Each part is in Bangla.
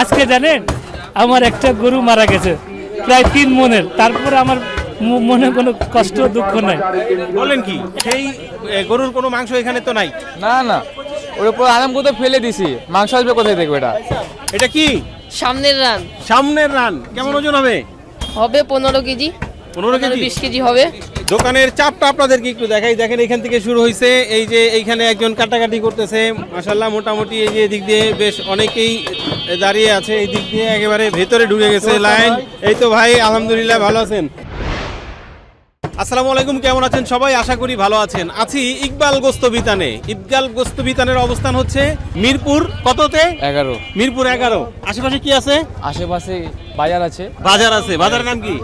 আজকে জানেন আমার একটা গরু মারা গেছে প্রায় তিন মনের। তারপরে আমার মনে কোনো কষ্ট দুঃখ নাই। বলেন কি? সেই গরুর কোনো মাংস এখানে তো নাই? না না। ওর উপর আরাম করতে ফেলে দিছি। মাংস আসবে কোথায় দেখবে এটা? এটা কি? সামনের রান। সামনের রান। কেমন ওজন হবে? হবে পনেরো কেজি। পনেরো পনেরো কেজি? বিশ কেজি হবে। দোকানের চাপটা আপনাদেরকে একটু দেখাই। দেখেন এখান থেকে শুরু হয়েছে এই যে এইখানে একজন কাটাকাটি করতেছে। মাসাল্লাহ মোটামুটি এই যে দিক দিয়ে বেশ অনেকেই দাঁড়িয়ে আছে। এই দিক দিয়ে একেবারে ভেতরে ঢুকে গেছে লাইন। এই তো ভাই আলহামদুলিল্লাহ ভালো আছেন? আসসালামু আলাইকুম কেমন আছেন সবাই? আশা করি ভালো আছেন। আছি ইকবাল গোস্ত বিতানে। ইকবাল গোস্ত বিতানের অবস্থান হচ্ছে মিরপুর কততে? এগারো। মিরপুর এগারো। আশেপাশে কি আছে? আশেপাশে বাজার আছে। বাজার আছে। বাজারের নাম কি?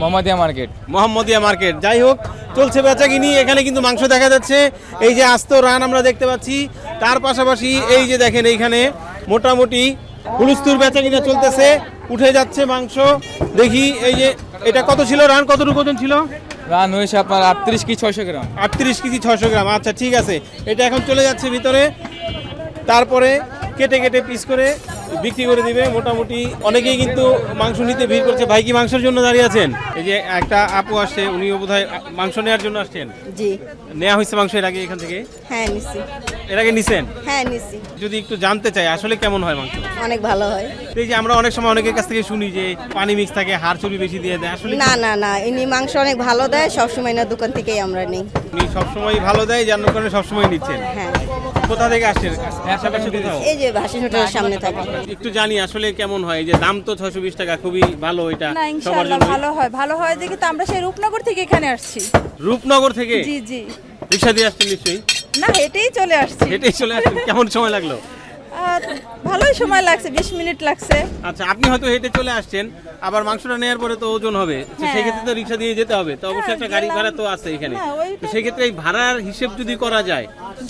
মোহাম্মদিয়া মার্কেট। মোহাম্মদিয়া মার্কেট। যাই হোক চলছে বেচাকিনি। এখানে কিন্তু মাংস দেখা যাচ্ছে। এই যে আস্ত রান আমরা দেখতে পাচ্ছি। তার পাশাপাশি এই যে দেখেন এইখানে মোটামুটি হুলুস্তুর বেচাকিনা চলতেছে। উঠে যাচ্ছে মাংস। দেখি এই যে এটা কত ছিল? রান কতটুকু ওজন ছিল? রান হয়েছে আপনার আটত্রিশ কি ছয়শো গ্রাম। আটত্রিশ কেজি ছশো গ্রাম। আচ্ছা ঠিক আছে। এটা এখন চলে যাচ্ছে ভিতরে। তারপরে কেটে কেটে পিস করে বিক্রি করে দিবে। মোটামুটি অনেকেই কিন্তু মাংস নিতে ভিড় করছে। ভাই কি মাংসের জন্য দাঁড়িয়ে আছেন? এই যে একটা আপু আসছে উনিও বোধহয় মাংস নেওয়ার জন্য আসছেন। জি। নেওয়া হয়েছে মাংস এর আগে এখান থেকে? হ্যাঁ নিছি। এর আগে নিছেন? হ্যাঁ নিছি। যদি একটু জানতে চাই আসলে কেমন হয় মাংস? অনেক ভালো হয়। এই যে আমরা অনেক সময় অনেকের কাছ থেকে শুনি যে পানি মিক্স থাকে হাড় চর্বি বেশি দিয়ে দেয় আসলে না না না ইনি মাংস অনেক ভালো দেয় সবসময় না দোকান থেকেই আমরা নিই। উনি সবসময় ভালো দেয় যার কারণে সবসময় নিচ্ছেন। হ্যাঁ। কোথা থেকে আসছেন? আশেপাশে কোথাও? এই যে ভাসি হোটেলের সামনে থাকে। একটু জানি আসলে কেমন হয় এই যে দাম তো ছয়শো বিশ টাকা খুবই ভালো এটা না ইনশাআল্লাহ ভালো হয় ভালো হয় দেখি তো আমরা সেই রূপনগর থেকে এখানে আসছি। রূপনগর থেকে? জি জি। রিক্সা দিয়ে আসছেন নিশ্চয়ই? না হেঁটেই চলে আসছি। হেঁটেই চলে আসছেন কেমন সময় লাগল? ভালোই সময় লাগছে বিশ মিনিট লাগছে। আচ্ছা আপনি হয়তো হেঁটে চলে আসছেন আবার মাংসটা নেওয়ার পরে তো ওজন হবে হ্যাঁ। সেক্ষেত্রে তো রিক্সা দিয়ে যেতে হবে তো অবশ্যই হ্যাঁ, একটা গাড়ি ভাড়া তো আছে এখানে। হ্যাঁ, সেক্ষেত্রে এই ভাড়ার হিসেব যদি করা যায়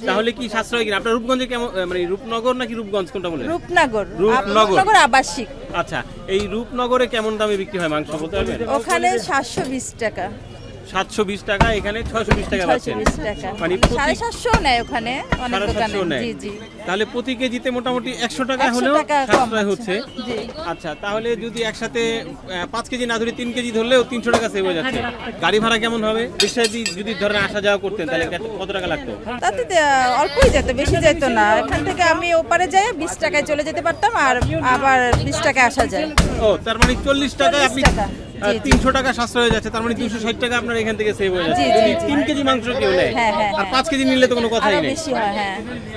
তাহলে কি সাশ্রয় কিনা? আপনার রূপগঞ্জে কেমন মানে রূপনগর নাকি রূপগঞ্জ কোনটা বলে? রূপনগর। রূপনগর। আবাসিক। আচ্ছা এই রূপনগরে কেমন দামে বিক্রি হয় মাংস বলতে পারবেন? ওখানে সাতশো বিশ টাকা। সাতশো বিশ টাকা এখানে ছয়শো বিশ টাকা পাচ্ছেন। মানে সাড়ে সাতশো নেয় ওখানে অনেক দোকানে। নেয়। তাহলে প্রতি কেজিতে মোটামুটি একশো টাকা 100 হলেও সাশ্রয় হচ্ছে। আচ্ছা তাহলে যদি একসাথে পাঁচ কেজি না ধরে তিন কেজি ধরলেও তিনশো টাকা সেভ হয়ে যাচ্ছে। গাড়ি ভাড়া কেমন হবে? রিক্সায় যদি যদি ধরেন আসা যাওয়া করতেন তাহলে কত- টাকা লাগতো? তাতে অল্পই যেত বেশি যেত না। এখান থেকে আমি ওপারে যাই বিশ টাকায় চলে যেতে পারতাম আর আবার বিশ টাকায় আসা যায়। ও তার মানে চল্লিশ টাকায় আপনি 40 টাকা, জি, জি। তিনশো টাকা সাশ্রয় হয়ে যাচ্ছে তার মানে তিনশো ষাট টাকা আপনার এখান থেকে সেভ হয়ে যাচ্ছে। যদি তিন কেজি মাংস কেউ নেয় হ্যাঁ, হ্যাঁ, আর হ্যাঁ। পাঁচ কেজি নিলে তো কোনো কথাই নেই। বেশি হয় হ্যাঁ।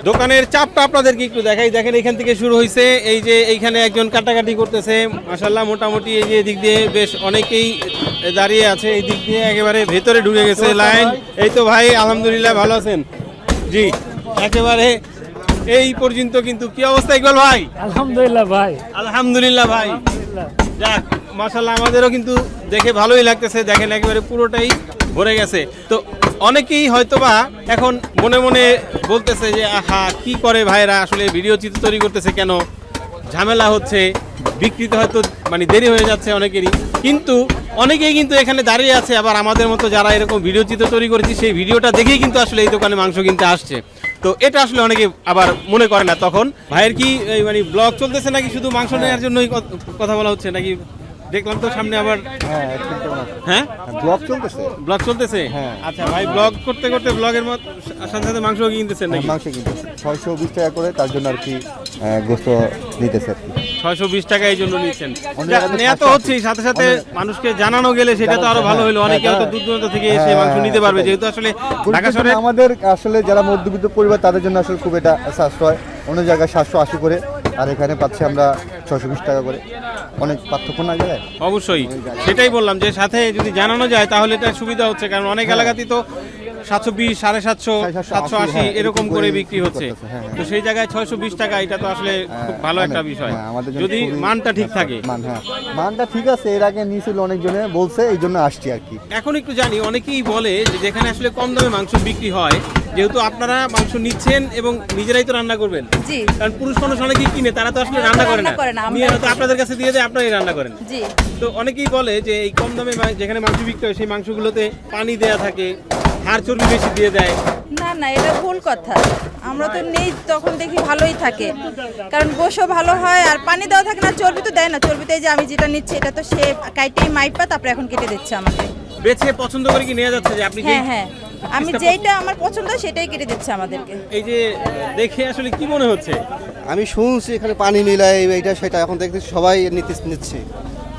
দোকানের চাপটা আপনাদেরকে একটু দেখাই। দেখেন এখান থেকে শুরু হয়েছে এই যে এইখানে একজন কাটাকাটি করতেছে। মাসাল্লাহ মোটামুটি এই যে দিক দিয়ে বেশ অনেকেই দাঁড়িয়ে আছে। এই দিক দিয়ে একেবারে ভেতরে ঢুকে গেছে লাইন। এই তো ভাই আলহামদুলিল্লাহ ভালো আছেন। জি একেবারে এই পর্যন্ত কিন্তু কি অবস্থা ইকবাল ভাই? আলহামদুলিল্লাহ ভাই। আলহামদুলিল্লাহ ভাই। যাক মাসাল্লাহ আমাদেরও কিন্তু দেখে ভালোই লাগতেছে, দেখেন একেবারে পুরোটাই ভরে গেছে। তো অনেকেই হয়তোবা এখন মনে মনে বলতেছে যে, আহা, কি করে ভাইরা আসলে ভিডিও চিত্র তৈরি করতেছে কেন? ঝামেলা হচ্ছে, বিক্রিতে হয়তো মানে দেরি হয়ে যাচ্ছে অনেকেরই। কিন্তু অনেকেই কিন্তু এখানে দাঁড়িয়ে আছে, আবার আমাদের মতো যারা এরকম ভিডিও চিত্র তৈরি করেছি, সেই ভিডিওটা দেখেই কিন্তু আসলে এই দোকানে মাংস কিনতে আসছে। তো এটা আসলে অনেকে আবার মনে করে না তখন। ভাইয়ের কি মানে ব্লগ চলতেছে নাকি শুধু মাংস নেওয়ার জন্যই কথা বলা হচ্ছে নাকি দেখলাম তো সামনে আবার হ্যাঁ হ্যাঁ? ব্লগ চলতেছে। ব্লগ চলতেছে? হ্যাঁ। আচ্ছা ভাই ব্লগ করতে করতে ব্লগের মত সাথে সাথে মাংস কিনতেছেন নাকি? মাংস কিনতেছে। ছয়শো বিশ টাকা করে তার জন্য আর কি গোস্ত নিতেছে আর কি। ছয়শো বিশ টাকা এই জন্য নিচ্ছেন। নেওয়া তো হচ্ছেই সাথে সাথে মানুষকে জানানো গেলে সেটা তো আরও ভালো হলো। হ্যাঁ, অনেকে হ্যাঁ, হয়তো দূর দূরান্ত থেকে এসে হ্যাঁ, মাংস নিতে পারবে। যেহেতু আসলে ঢাকা শহরে আমাদের আসলে যারা মধ্যবিত্ত পরিবার তাদের জন্য আসলে খুব এটা সাশ্রয়। অন্য জায়গায় সাতশো আশি করে আর এখানে পাচ্ছি আমরা ছশো বিশ টাকা করে। অনেক পার্থক্য না যায়? অবশ্যই। সেটাই বললাম যে সাথে যদি জানানো যায় তাহলে এটা সুবিধা হচ্ছে কারণ অনেক এলাকাতেই তো সাতশো বিশ সাড়ে সাতশো সাতশো আশি হ্যাঁ, এরকম করে করে বিক্রি হচ্ছে। হ্যাঁ, হ্যাঁ। তো সেই জায়গায় ছয়শো বিশ টাকা এটা তো আসলে খুব ভালো একটা বিষয়। হ্যাঁ, যদি মানটা ঠিক থাকে। হ্যাঁ। মানটা ঠিক আছে এর আগে নিয়েছিল অনেকজনে বলছে এই জন্য আসছি আর কি। এখন একটু জানি অনেকেই বলে যে যেখানে আসলে কম দামে মাংস বিক্রি হয় যেহেতু আপনারা মাংস নিচ্ছেন এবং নিজেরাই তো রান্না করবেন। জি। কারণ পুরুষ মানুষ অনেকেই কিনে তারা তো আসলে রান্না করে না। নিয়ে হয়তো আপনাদের কাছে দিয়ে দেয় আপনারাই রান্না করেন। জি। তো অনেকেই বলে যে এই কম দামে যেখানে মাংস বিক্রি হয় সেই মাংসগুলোতে পানি দেয়া থাকে হাড় চর্বি বেশি দিয়ে দেয়। না না এটা ভুল কথা। আমরা তো নেই তখন দেখি ভালোই থাকে। কারণ গোশও ভালো হয় আর পানি দেওয়া থাকে না চর্বি তো দেয় না। চর্বিতে যে আমি যেটা নিচ্ছি এটা তো সে কাইটেই মাইপা তারপরে এখন কেটে দিচ্ছে আমাকে। বেছে পছন্দ করে কি নেওয়া যাচ্ছে যে আপনি হ্যাঁ হ্যাঁ। আমি যেটা আমার পছন্দ সেটাই কেটে দিচ্ছে আমাদেরকে। এই যে দেখে আসলে কি মনে হচ্ছে? আমি শুনছি এখানে পানি নিলাই এইটা সেটা এখন দেখতেছি সবাই নিতে নিচ্ছে।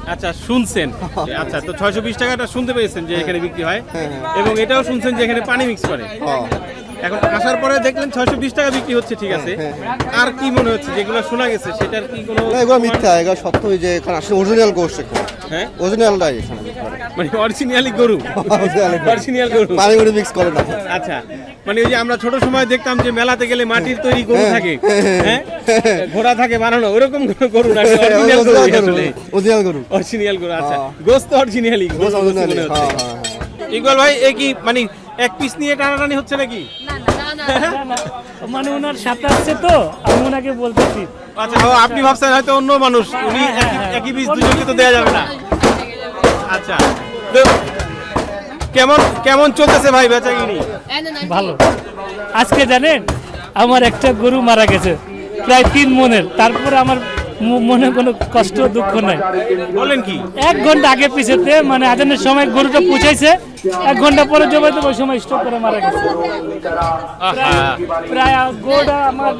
আচ্ছা শুনছেন? আচ্ছা তো ছয়শো বিশ টাকাটা শুনতে পেয়েছেন যে এখানে বিক্রি হয়। হ্যাঁ, হ্যাঁ। এবং এটাও শুনছেন যে এখানে পানি মিক্স করে। হ্যাঁ। এখন আসার পরে দেখলেন ছয়শো বিশ টাকা বিক্রি হচ্ছে ঠিক আছে। হ্যাঁ, আর কি মনে হচ্ছে যেগুলো শোনা গেছে সেটার কি কোনো এগুলো মিথ্যা এগুলো সত্য যে এখানে আসলে অরিজিনাল গোষ্ঠ এখানে হ্যাঁ? অরিজিনালটাই এখানে। মানে অরিজিনালি গরু? অরিজিনাল গরু। পানি করে মিক্স করে না। আচ্ছা মানে ওই যে আমরা ছোট সময় দেখতাম যে মেলাতে গেলে মাটির তৈরি গরু হ্যাঁ, থাকে হ্যাঁ, হ্যাঁ। ঘোড়া থাকে বানানো ওরকম গরু না অরিজিনাল গরু আসলে। অরিজিনাল গরু। অরিজিনাল গরু আচ্ছা। হ্যাঁ। গোস্ত অরিজিনালি গোস অরিজিনাল হচ্ছে। হ্যাঁ হ্যাঁ হ্যাঁ। ইকবাল ভাই এ কি মানে এক পিস নিয়ে টানাটানি হচ্ছে নাকি? মানে ওনার সাথে আছে তো আমি ওনাকে বলতেছি। আচ্ছা আপনি ভাবছেন হয়তো অন্য মানুষ উনি একই একই পিস দুজনকে তো দেওয়া যাবে না। আচ্ছা। কেমন কেমন চলতেছে ভাই বেচাকিনি ভালো। আজকে জানেন আমার একটা গরু মারা গেছে প্রায় তিন মনের। তারপরে আমার মনে কোনো কষ্ট দুঃখ নাই। বলেন কি? এক ঘণ্টা আগে পিছেতে মানে আজানের সময় গরুটা পুষাইছে এক ঘণ্টা পরে জবাই তো ওই সময় স্টক করে মারা গেছে। প্রায় গরুটা আমার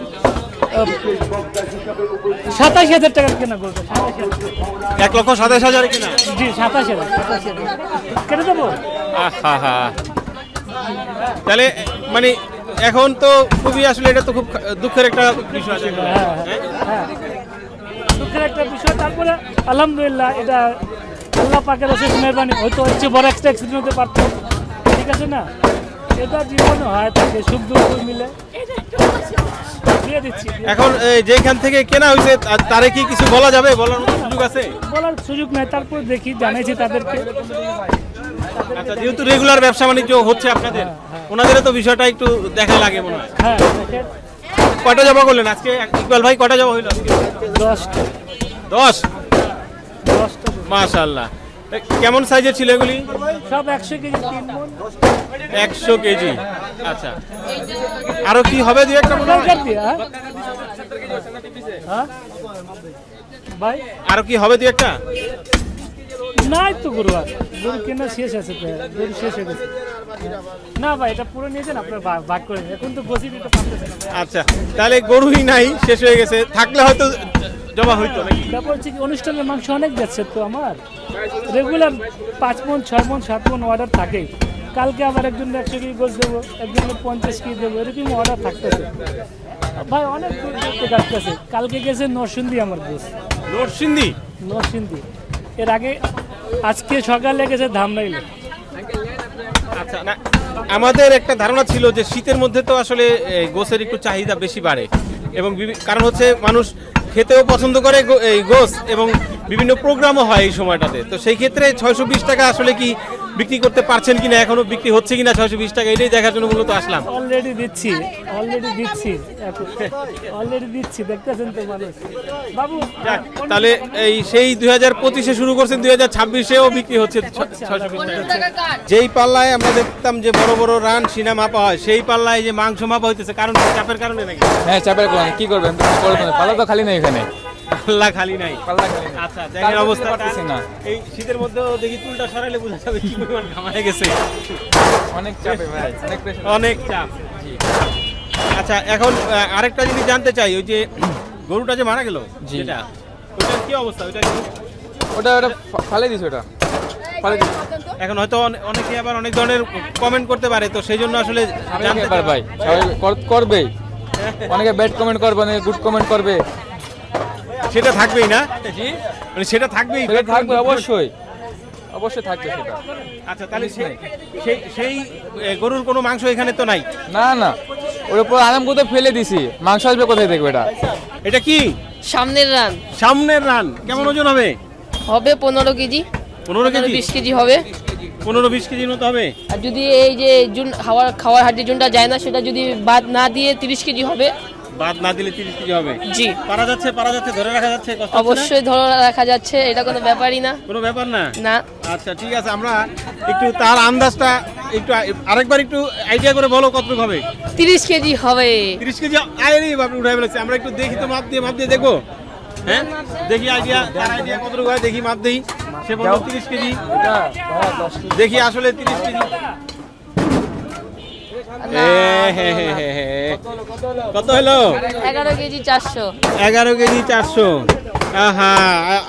সাতাশ হাজার টাকার কেনা গরুটা এক লক্ষ সাতাশ হাজার কিনা? জি সাতাশ হাজার সাতাশ হাজার। কেটে দেবো? তাহলে মানে এখন তো খুবই আসলে এটা তো খুব দুঃখের একটা বিষয়। আছে হ্যাঁ। হ্যাঁ? দুঃখের একটা বিষয় তারপরে আলহামদুলিল্লাহ এটা আল্লাহ পাকের অশেষ মেহরবানি হয়তো হচ্ছে বড় একটা অ্যাক্সিডেন্ট হতে পারতো। ঠিক আছে না? এটা জীবনে হয় থাকে সুখ দুঃখ মিলে। এখন যেখান থেকে কেনা হয়েছে তারে কি কিছু বলা যাবে? বলার সুযোগ আছে? বলার সুযোগ নাই তারপর দেখি জানাইছি তাদেরকে। আচ্ছা যেহেতু রেগুলার ব্যবসা বাণিজ্য হচ্ছে আপনাদের ওনাদেরও তো বিষয়টা একটু দেখা লাগে মনে হয়। হ্যাঁ কয়টা জমা করলেন? আজকে ইকবাল ভাই কয়টা জমা হইল আজকে? দশটা। দশ? মাশাল্লাহ। কেমন সাইজের ছিল এগুলি? সব একশো কেজি একশো কেজি। আচ্ছা। আরও কি হবে দু একটা হয়? হ্যাঁ? আরও কি হবে দু একটা? নাই তো গরু আর। গরু কেনা শেষ আছে গরু শেষ হয়ে গেছে। না ভাই এটা পুরো নিয়েছেন আপনার ভাগ করে। এখন তো বসি দিতে পারতেছেন আচ্ছা তাহলে গরুই নাই শেষ হয়ে গেছে। থাকলে হয়তো জমা হইতো নাকি? ব্যাপার হচ্ছে কি অনুষ্ঠানের মাংস অনেক যাচ্ছে তো আমার। রেগুলার পাঁচ মন ছয় মন সাত মন অর্ডার থাকেই। কালকে আবার একজন একশো কেজি গোছ দেবো একজনের পঞ্চাশ কেজি দেবো এরকম অর্ডার থাকতেছে। ভাই অনেক ডাকতেছে কালকে গেছে নরসিংদী আমার গোছ নরসিংদী? নরসিংদী। এর আগে আজকে সকালে গেছে ধামরাইলে আচ্ছা আমাদের একটা ধারণা ছিল যে শীতের মধ্যে তো আসলে গোসের একটু চাহিদা বেশি বাড়ে। এবং কারণ হচ্ছে মানুষ খেতেও পছন্দ করে এই গোস এবং বিভিন্ন প্রোগ্রামও হয় এই সময়টাতে। তো সেই ক্ষেত্রে ছয়শো বিশ টাকা আসলে কি বিক্রি করতে পারছেন কিনা এখনও বিক্রি হচ্ছে কিনা ছয়শো বিশ টাকা এটাই দেখার জন্য মূলত আসলাম। অলরেডি দিচ্ছি অলরেডি দিচ্ছি। অলরেডি দিচ্ছি দেখতেছেন তো মানুষ। বাবু তাহলে এই সেই দুই হাজার পঁচিশে শুরু করছেন দুই হাজার ছাব্বিশেও বিক্রি হচ্ছে ছয়শো বিশ টাকা। যেই পাল্লায় আমরা দেখতাম যে বড় বড় রান সিনা মাপা হয় সেই পাল্লায় যে মাংস মাপা হইতেছে কারণ চাপের কারণে নাকি? হ্যাঁ চাপের কোন কি করবেন? না। পাল্লা তো খালি নেই এখানে। পাল্লা খালি নাই। পাল্লা খালি আচ্ছা দেখেন অবস্থা। পারতেছি না। এই শীতের মধ্যেও দেখি চুলটা সরাইলে বোঝা যাবে কি পরিমাণ ঘামায় গেছে। অনেক চাপে ভাই অনেক অনেক চাপ। আচ্ছা এখন আরেকটা জিনিস জানতে চাই ওই যে গরুটা যে মারা গেল। যেটা ওইটার কি অবস্থা ওইটা কি? ওটা ওটা ফালে দিস ওটা। ফালে এখন হয়তো অনে- অনেকে আবার অনেক ধরনের কমেন্ট করতে পারে তো সেই জন্য আসলে জানতে এবার ভাই সবাই কর- অনেকে ব্যাড কমেন্ট করবে অনেকে গুড কমেন্ট করবে। সেটা থাকবেই না? জি। মানে সেটা থাকবেই? সেটা থাকবে অবশ্যই। অবশ্যই থাকবে সেটা। আচ্ছা তাহলে সেই সেই গরুর কোনো মাংস এখানে তো নাই? না না। ওর উপর আরাম কোথায় ফেলে দিছি। মাংস আসবে কোথায় দেখবে এটা? এটা কি? সামনের রান। সামনের রান। কেমন ওজন হবে? হবে পনেরো কেজি। পনেরো পনেরো কেজি? বিশ কেজি হবে। পনেরো বিশ কেজির মতো হবে? আর যদি এই যে জুন খাওয়ার খাওয়ার হাড্ডি জুনটা যায় না সেটা যদি বাদ না দিয়ে তিরিশ কেজি হবে। বাদ না দিলে তিরিশ কেজি হবে। জি। পারা যাচ্ছে পারা যাচ্ছে ধরে রাখা যাচ্ছে? অবশ্যই ধরে রাখা যাচ্ছে এটা কোনো ব্যাপারই না। কোনো ব্যাপার না? না। আচ্ছা ঠিক আছে আমরা একটু তার আন্দাজটা একটু আরেকবার একটু আইডিয়া করে বলো কতটুকু হবে? তিরিশ কেজি হবে। তিরিশ কেজি আরে বাপরে উঠাই ফেলেছে। আমরা একটু দেখি তো মাপ দিয়ে মাপ দিয়ে দেখব। হ্যাঁ? দেখি আইডিয়া তার আইডিয়া কতটুকু হয় দেখি মাপ দেই। সে বলল তিরিশ কেজি। দেখি আসলে তিরিশ কেজি। কত হলো? এগারো কেজি চারশো। এগারো কেজি চারশো। আহা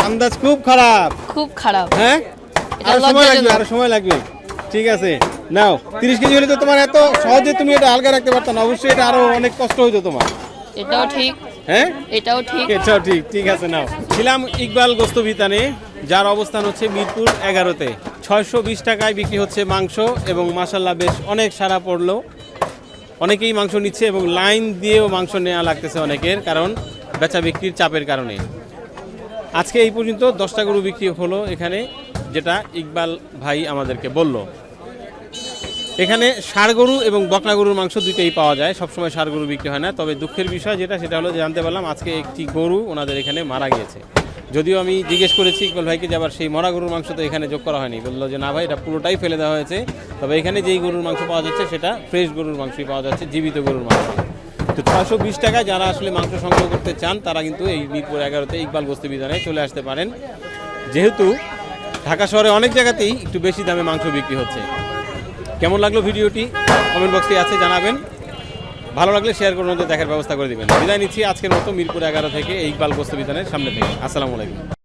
আন্দাজ খুব খারাপ। খুব খারাপ। হ্যাঁ? আরও সময় লাগবে। আরও সময় লাগবে। ঠিক আছে নাও। তিরিশ কেজি হলে তো তোমার এত সহজে তুমি এটা হালকা রাখতে পারতো না। অবশ্যই এটা আরও অনেক কষ্ট হইতো তোমার। এটাও ঠিক। হ্যাঁ? এটাও ঠিক। এটাও ঠিক ঠিক আছে নাও। ছিলাম ইকবাল গোস্ত বিতানে যার অবস্থান হচ্ছে মিরপুর এগারোতে। ছয়শো বিশ টাকায় বিক্রি হচ্ছে মাংস এবং মাসাল্লাহ বেশ অনেক সারা পড়ল। অনেকেই মাংস নিচ্ছে এবং লাইন দিয়েও মাংস নেওয়া লাগতেছে অনেকের কারণ বেচা বিক্রির চাপের কারণে। আজকে এই পর্যন্ত দশটা গরু বিক্রি হলো এখানে, যেটা ইকবাল ভাই আমাদেরকে বলল। এখানে ষাড় গরু এবং বকনা গরুর মাংস দুইটাই পাওয়া যায়। সবসময় ষাড় গরু বিক্রি হয় না। তবে দুঃখের বিষয় যেটা, সেটা হলো জানতে পারলাম আজকে একটি গরু ওনাদের এখানে মারা গিয়েছে। যদিও আমি জিজ্ঞেস করেছি ইকবাল ভাইকে যে আবার সেই মরা গরুর মাংস তো এখানে যোগ করা হয়নি। বলল যে না ভাই, এটা পুরোটাই ফেলে দেওয়া হয়েছে। তবে এখানে যেই গরুর মাংস পাওয়া যাচ্ছে, সেটা ফ্রেশ গরুর মাংসই পাওয়া যাচ্ছে, জীবিত গরুর মাংস। তো ছয়শো বিশ টাকায় যারা আসলে মাংস সংগ্রহ করতে চান, তারা কিন্তু এই মিরপুর এগারোতে ইকবাল বস্তি বিধানে চলে আসতে পারেন। যেহেতু ঢাকা শহরে অনেক জায়গাতেই একটু বেশি দামে মাংস বিক্রি হচ্ছে। কেমন লাগল ভিডিওটি? কমেন্ট বক্সে আছে, জানাবেন। ভালো লাগলে শেয়ার করুন দেখার ব্যবস্থা করে দেবেন। বিদায় নিচ্ছি আজকের মতো মিরপুর এগারো থেকে এই বাল বস্তু বিধানের সামনে থেকে। আসসালামু আলাইকুম।